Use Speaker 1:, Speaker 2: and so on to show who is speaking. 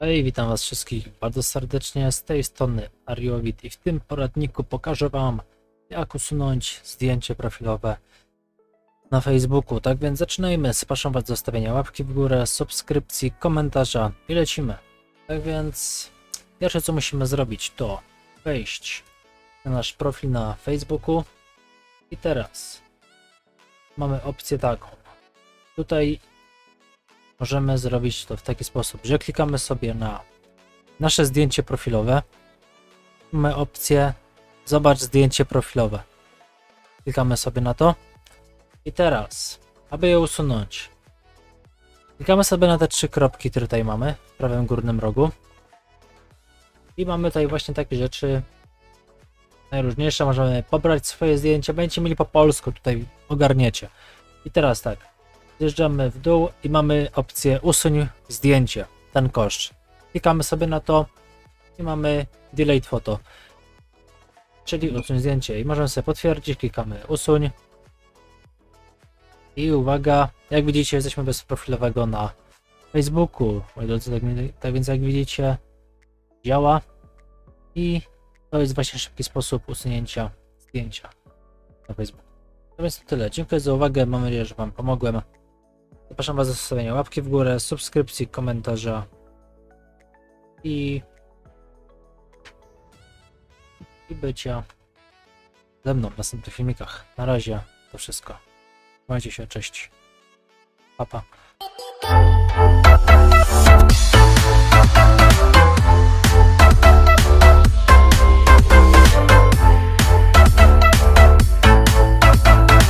Speaker 1: Hej, witam was wszystkich bardzo serdecznie z tej strony Ariowit i w tym poradniku pokażę wam jak usunąć zdjęcie profilowe na Facebooku. Tak więc zaczynajmy. Zapraszam was do zostawienia łapki w górę, subskrypcji, komentarza i lecimy. Tak więc pierwsze co musimy zrobić to wejść na nasz profil na Facebooku i teraz mamy opcję taką. Tutaj możemy zrobić to w taki sposób, że klikamy sobie na nasze zdjęcie profilowe. Mamy opcję Zobacz zdjęcie profilowe. Klikamy sobie na to. I teraz, aby je usunąć, klikamy sobie na te trzy kropki, które tutaj mamy w prawym górnym rogu. I mamy tutaj właśnie takie rzeczy najróżniejsze. Możemy pobrać swoje zdjęcie. Będziecie mieli po polsku, tutaj ogarniecie. I teraz tak, zjeżdżamy w dół i mamy opcję usuń zdjęcie, ten kosz. Klikamy sobie na to i mamy delete photo, czyli usuń zdjęcie i możemy sobie potwierdzić, klikamy usuń i uwaga, jak widzicie jesteśmy bez profilowego na Facebooku, moi drodzy, tak, tak więc jak widzicie działa i to jest właśnie szybki sposób usunięcia zdjęcia na Facebooku. To więc to tyle, dziękuję za uwagę, mam nadzieję, że wam pomogłem. Zapraszam Was do zostawienia łapki w górę, subskrypcji, komentarza i, i bycia ze mną w następnych filmikach. Na razie to wszystko. Trzymajcie się, cześć. Pa, pa.